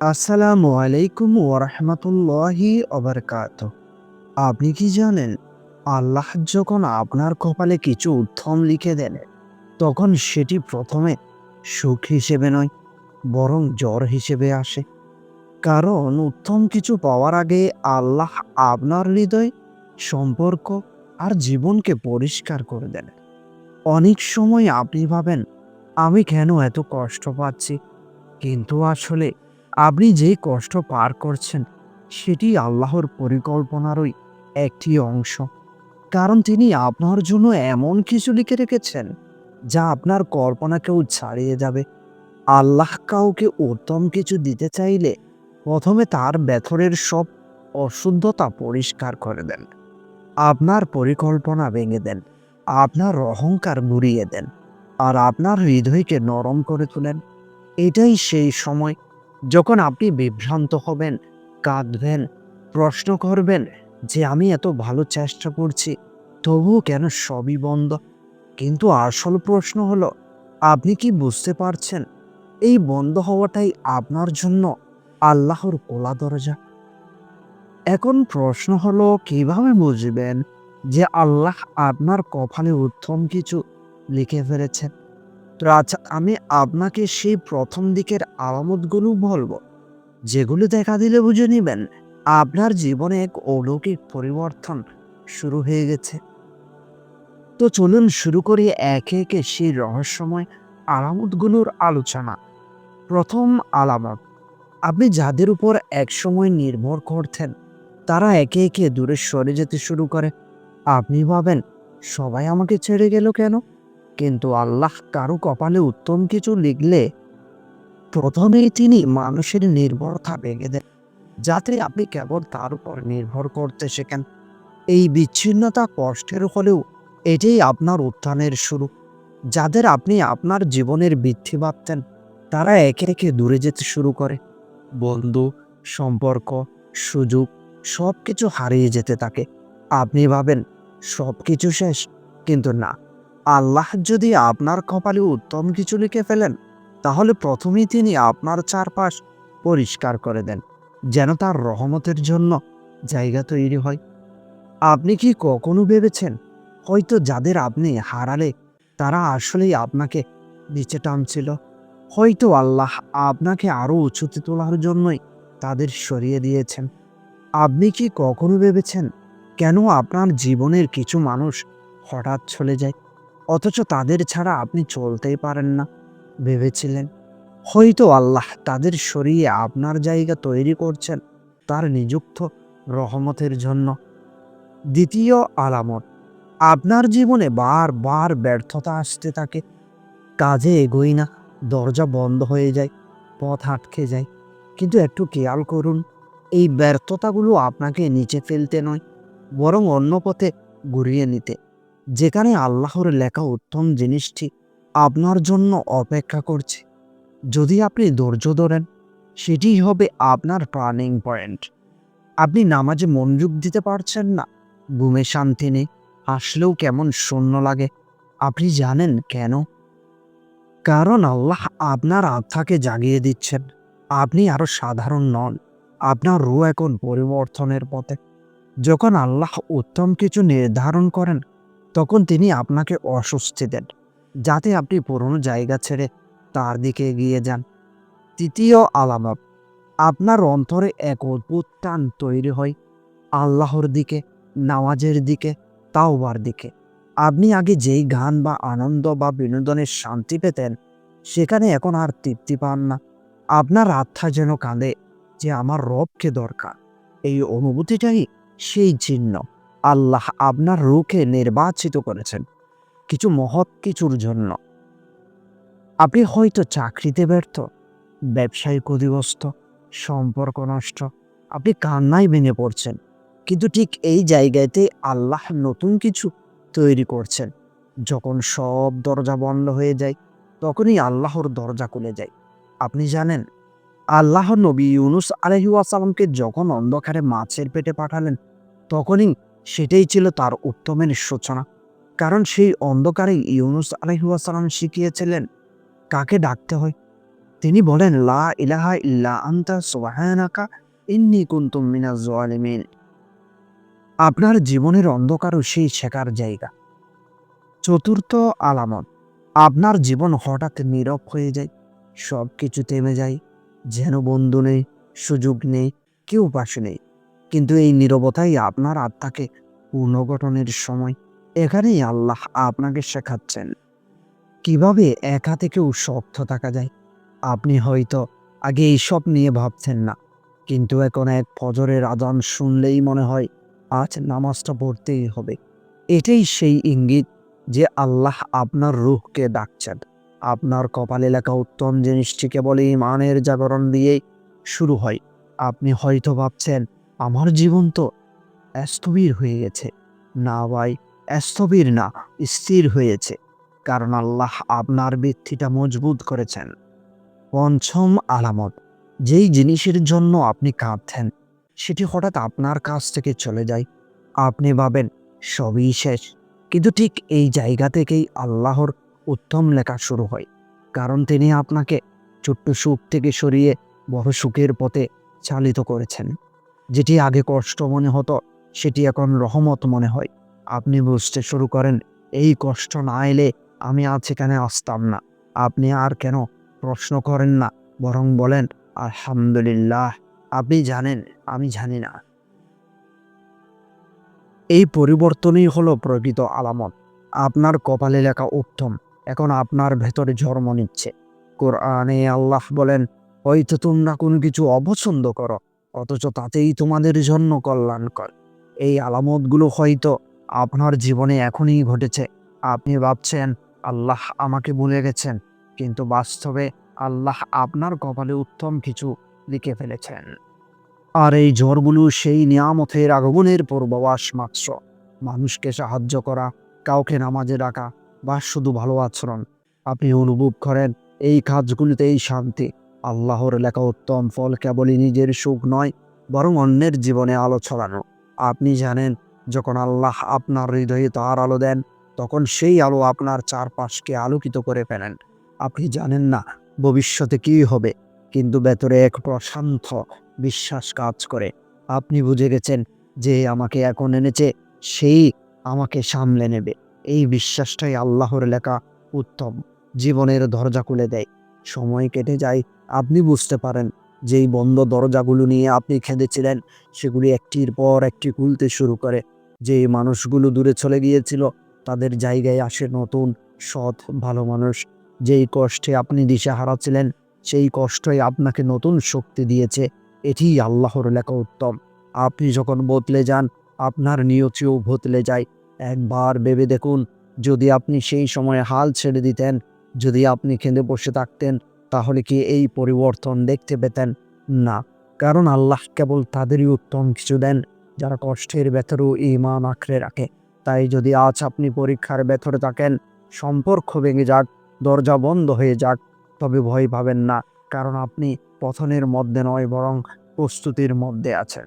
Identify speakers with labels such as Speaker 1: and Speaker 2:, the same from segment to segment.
Speaker 1: আসসালামু আলাইকুম ওরহমতুল্লাহি অবরকাত আপনি কি জানেন, আল্লাহ যখন আপনার কপালে কিছু উত্তম লিখে দেন, তখন সেটি প্রথমে সুখ হিসেবে নয়, বরং জ্বর হিসেবে আসে। কারণ উত্তম কিছু পাওয়ার আগে আল্লাহ আপনার হৃদয়, সম্পর্ক আর জীবনকে পরিষ্কার করে দেন। অনেক সময় আপনি ভাবেন, আমি কেন এত কষ্ট পাচ্ছি? কিন্তু আসলে আপনি যে কষ্ট পার করছেন, সেটি আল্লাহর পরিকল্পনারই একটি অংশ। কারণ তিনি আপনার জন্য এমন কিছু লিখে রেখেছেন, যা আপনার কল্পনাকেও ছাড়িয়ে যাবে। আল্লাহ কাউকে উত্তম কিছু দিতে চাইলে প্রথমে তার ব্যথরের সব অশুদ্ধতা পরিষ্কার করে দেন। আপনার পরিকল্পনা ভেঙে দেন, আপনার অহংকার গুড়িয়ে দেন, আর আপনার হৃদয়কে নরম করে তোলেন। এটাই সেই সময় যখন আপনি বিভ্রান্ত হবেন, কাঁদবেন, প্রশ্ন করবেন যে আমি এত ভালো চেষ্টা করছি, তবুও কেন সবই বন্ধ? কিন্তু আসল প্রশ্ন হলো, আপনি কি বুঝতে পারছেন? এই বন্ধ হওয়াটাই আপনার জন্য আল্লাহর কোলা দরজা। এখন প্রশ্ন হলো, কীভাবে বুঝবেন যে আল্লাহ আপনার কপালে উত্তম কিছু লিখে ফেলেছেন? তো আচ্ছা আমি আপনাকে সেই প্রথম দিকের আলামতগুলো বলব। যেগুলো দেখা দিলে বুঝে নেবেন, আপনার জীবনে এক অলৌকিক পরিবর্তন শুরু হয়ে গেছে। তো চলুন শুরু করি একে একে সেই রহস্যময় আলামতগুলোর আলোচনা। প্রথম আলামত, আপনি যাদের উপর একসময় নির্ভর করতেন, তারা একে একে দূরে সরে যেতে শুরু করে। আপনি ভাবেন, সবাই আমাকে ছেড়ে গেল কেন? কিন্তু আল্লাহ কারও কপালে উত্তম কিছু লিখলে প্রথমেই তিনি মানুষের নির্ভরতা ভেঙে দেন। যাতে আপনি কেবল তার উপর নির্ভর করতে শেখেন। এই বিচ্ছিন্নতা কষ্টের হলেও এটাই আপনার উত্থানের শুরু। যাদের আপনি আপনার জীবনের বৃদ্ধি ভাবতেন, তারা একে একে দূরে যেতে শুরু করে। বন্ধু, সম্পর্ক, সুযোগ সব কিছু হারিয়ে যেতে থাকে। আপনি ভাবেন সব কিছু শেষ, কিন্তু না। আল্লাহ যদি আপনার কপালে উত্তম কিছু লিখে ফেলেন, তাহলে প্রথমেই তিনি আপনার চারপাশ পরিষ্কার করে দেন, যেন তার রহমতের জন্য জায়গা তৈরি হয়। আপনি কি কখনো ভেবেছেন, হয়তো যাদের আপনি হারালে, তারা আসলেই আপনাকে নিচে টানছিল? হয়তো আল্লাহ আপনাকে আরও উঁচুতে তোলার জন্যই তাদের সরিয়ে দিয়েছেন। আপনি কি কখনো ভেবেছেন, কেন আপনার জীবনের কিছু মানুষ হঠাৎ চলে যায়? অথচ তাদের ছাড়া আপনি চলতেই পারেন না, ভেবেছিলেন। হয়তো আল্লাহ তাদের সরিয়ে আপনার জায়গা তৈরি করছেন তার নিযুক্ত রহমতের জন্য। দ্বিতীয় আলামত, আপনার জীবনে বারবার ব্যর্থতা আসতে থাকে, কাজে এগোই না, দরজা বন্ধ হয়ে যায়, পথ আটকে যায়। কিন্তু একটু খেয়াল করুন, এই ব্যর্থতাগুলো আপনাকে নিচে ফেলতে নয়, বরং অন্য পথে ঘুরিয়ে নিতে। যেখানে আল্লাহর লেখা উত্তম জিনিসটি আপনার জন্য অপেক্ষা করছে। যদি আপনি ধৈর্য ধরেন সেটিই হবে আপনার টার্নিং পয়েন্ট। আপনি নামাজে মনোযোগ দিতে পারছেন না, ঘুমে শান্তি নেই আসলেও কেমন শূন্য লাগে, আপনি জানেন কেন? কারণ আল্লাহ আপনার আত্মাকে জাগিয়ে দিচ্ছেন। আপনি আরও সাধারণ নন, আপনার রু এখন পরিবর্তনের পথে। যখন আল্লাহ উত্তম কিছু নির্ধারণ করেন তখন তিনি আপনাকে অস্বস্তি দেন, যাতে আপনি পুরনো জায়গা ছেড়ে তার দিকে এগিয়ে যান। তৃতীয় আলামত, আপনার অন্তরে এক অদ্ভুত টান তৈরি হয় আল্লাহর দিকে, নামাজের দিকে, তাওবার দিকে। আপনি আগে যেই গান বা আনন্দ বা বিনোদনের শান্তি পেতেন, সেখানে এখন আর তৃপ্তি পান না। আপনার আত্মা যেন কাঁদে যে আমার রবকে দরকার। এই অনুভূতিটাই সেই চিহ্ন। আল্লাহ আপনার রুখে নির্বাচিত করেছেন। কিছু মহৎ কিছুর জন্য। আপনি হয়তো চাকরিতে ব্যর্থ ব্যবসায় ক্ষতিগ্রস্ত সম্পর্ক নষ্ট, আপনি কান্নায় ভেঙে পড়ছেন। কিন্তু ঠিক এই জায়গাতে আল্লাহ নতুন কিছু তৈরি করছেন। যখন সব দরজা বন্ধ হয়ে যায়, তখনই আল্লাহর দরজা খুলে যায়। আপনি জানেন, আল্লাহ নবী ইউনুস আলহি আসালামকে যখন অন্ধকারে মাছের পেটে পাঠালেন, তখনই সেটাই ছিল তার উত্তমের সূচনা কারণ সেই অন্ধকারে ইউনুস আলহি আসালাম শিখিয়েছিলেন, কাকে ডাকতে হয়? তিনি বলেন, লা ইলাহা ইল্লা আন্তা সুবহানাকা ইন্নী কুনতুম মিনাজ জালিমিন। আপনার জীবনের অন্ধকারও সেই শেখার জায়গা। চতুর্থ আলামত, আপনার জীবন হঠাৎ নীরব হয়ে যায় সব কিছু থেমে যায়, যেন বন্ধু নেই, সুযোগ নেই, কেউ পাশে নেই। কিন্তু এই নীরবতাই আপনার আত্মাকে পুনর্গঠনের সময় এখানেই আল্লাহ আপনাকে শেখাচ্ছেন। কীভাবে একা থেকেও শক্ত থাকা যায়? আপনি হয়তো আগে এইসব নিয়ে ভাবছেন না, কিন্তু এখন এক ফজরের আজান শুনলেই মনে হয় আজ নামাজটা পড়তেই হবে। এটাই সেই ইঙ্গিত যে আল্লাহ আপনার রুহকে ডাকছেন। আপনার কপালে লেখা উত্তম জিনিসটি কেবল ইমানের জাগরণ দিয়েই শুরু হয়। আপনি হয়তো ভাবছেন আমার জীবন তো অস্থবির হয়ে গেছে। না ভাই, অস্থবির না, স্থির হয়েছে, কারণ আল্লাহ আপনার ভিত্তিটা মজবুত করেছেন। পঞ্চম আলামত, যেই জিনিসের জন্য আপনি কাঁদছেন, সেটি হঠাৎ আপনার কাছ থেকে চলে যায়। আপনি ভাবেন, সবই শেষ, কিন্তু ঠিক এই জায়গা থেকেই আল্লাহর উত্তম লেখা শুরু হয়, কারণ তিনি আপনাকে ছোট্ট সুখ থেকে সরিয়ে বড় সুখের পথে চালিত করেছেন। যেটি আগে কষ্ট মনে হতো, সেটি এখন রহমত মনে হয়। আপনি বুঝতে শুরু করেন, এই কষ্ট না এলে আমি আজ এখানে আসতাম না। আপনি আর কেন প্রশ্ন করেন না, বরং বলেন, আলহামদুলিল্লাহ, আপনি জানেন, আমি জানি না। এই পরিবর্তনই হলো প্রকৃত আলামত। আপনার কপালে লেখা উত্তম, এখন আপনার ভেতরে জন্ম নিচ্ছে। কোরআনে আল্লাহ বলেন, হয়তো তোমরা কোনো কিছু অপছন্দ করো অথচ তাতেই তোমাদের জন্য কল্যাণকর। এই আলামতগুলো হয়তো আপনার জীবনে এখনই ঘটেছে। আপনি ভাবছেন, আল্লাহ আমাকে ভুলে গেছেন। কিন্তু বাস্তবে আল্লাহ আপনার কপালে উত্তম কিছু লিখে ফেলেছেন। আর এই ঝড়গুলো সেই নিয়ামতের আগমনের পূর্বাভাস মাত্র। মানুষকে সাহায্য করা, কাউকে নামাজে ডাকা বা শুধু ভালো আচরণ। আপনি অনুভব করেন, এই কাজগুলিতেই শান্তি। আল্লাহর লেখা উত্তম ফল কেবলই নিজের সুখ নয়, বরং অন্যের জীবনে আলো ছড়ানো। আপনি জানেন, যখন আল্লাহ আপনার হৃদয়ে তার আলো দেন, তখন সেই আলো আপনার চারপাশকে আলোকিত করে ফেলেন। আপনি জানেন না, ভবিষ্যতে কী হবে, কিন্তু ভেতরে এক প্রশান্ত বিশ্বাস কাজ করে। আপনি বুঝে গেছেন যে আমাকে এখন এনেছে, সেই আমাকে সামলে নেবে। এই বিশ্বাসটাই আল্লাহর লেখা উত্তম। জীবনের দরজা খুলে দেয়। সময় কেটে যায়, আপনি বুঝতে পারেন যেই বন্ধ দরজাগুলো নিয়ে আপনি খেঁদেছিলেন, সেগুলি একটির পর একটি খুলতে শুরু করে। যেই মানুষগুলো দূরে চলে গিয়েছিল, তাদের জায়গায় আসে নতুন, সৎ, ভালো মানুষ। যেই কষ্টে আপনি দিশা হারাচ্ছিলেন, সেই কষ্টই আপনাকে নতুন শক্তি দিয়েছে। এটি আল্লাহর লেখা উত্তম। আপনি যখন বদলে যান, আপনার নিয়তিও বদলে যায়। একবার ভেবে দেখুন, যদি আপনি সেই সময় হাল ছেড়ে দিতেন যদি আপনি কেঁদে বসে থাকতেন, তাহলে কি এই পরিবর্তন দেখতে পেতেন? না, কারণ আল্লাহ কেবল তাদেরই উত্তম কিছু দেন, যারা কষ্টের ভেতরেও ইমান আঁকড়ে রাখে। তাই যদি আজ আপনি পরীক্ষার ভেতরে থাকেন, সম্পর্ক ভেঙে যাক, দরজা বন্ধ হয়ে যাক, তবে ভয় পাবেন না, কারণ আপনি পথনের মধ্যে নয়, বরং প্রস্তুতির মধ্যে আছেন।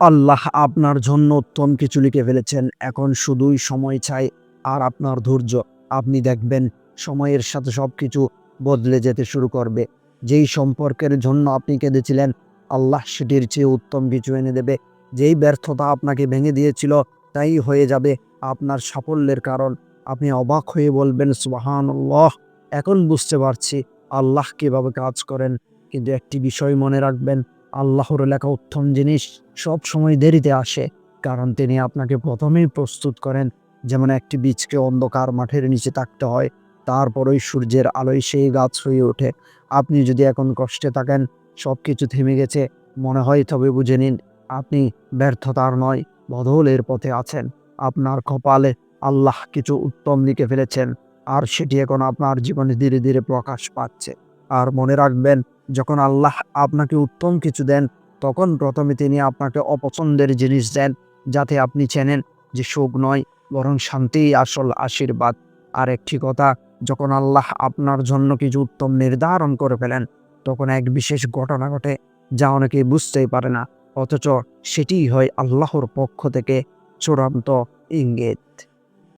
Speaker 1: আল্লাহ আপনার জন্য উত্তম কিছু লিখে ফেলেছেন, এখন শুধুই সময় চাই, আর আপনার ধৈর্য। আপনি দেখবেন সময়ের সাথে সব কিছু বদলে যেতে শুরু করবে। যেই সম্পর্কের জন্য আপনি কেঁদেছিলেন, আল্লাহ সেটির চেয়ে উত্তম কিছু এনে দেবে। যেই ব্যর্থতা আপনাকে ভেঙে দিয়েছিল, তাই হয়ে যাবে আপনার সাফল্যের কারণ। আপনি অবাক হয়ে বলবেন সুবাহান্লাহ এখন বুঝতে পারছি আল্লাহ কীভাবে কাজ করেন। কিন্তু একটি বিষয় মনে রাখবেন, আল্লাহর লেখা উত্তম জিনিস সব সময় দেরিতে আসে, কারণ তিনি আপনাকে প্রথমেই প্রস্তুত করেন, যেমন একটি বীজকে অন্ধকার মাঠের নিচে থাকতে হয়। তারপরই সূর্যের আলোয় সেই গাছ হয়ে ওঠে। আপনি যদি এখন কষ্টে থাকেন সব কিছু থেমে গেছে। মনে হয় তবে বুঝে নিন, আপনি ব্যর্থতার নয়, বদলের পথে আছেন। আপনার কপালে আল্লাহ কিছু উত্তম লিখে ফেলেছেন, আর সেটি এখন আপনার জীবনে ধীরে ধীরে প্রকাশ পাচ্ছে। আর মনে রাখবেন, যখন আল্লাহ আপনাকে উত্তম কিছু দেন, তখন প্রথমে তিনি আপনাকে অপছন্দের জিনিস দেন, যাতে আপনি চেনেন যে সুখ নয়, বরং শান্তিই আসল আশীর্বাদ। আর একটি কথা যখন আল্লাহ আপনার জন্য কিছু উত্তম নির্ধারণ করে ফেলেন, তখন এক বিশেষ ঘটনা ঘটে যা অনেকে বুঝতেই পারে না, অথচ সেটিই হয় আল্লাহর পক্ষ থেকে চূড়ান্ত ইঙ্গিত।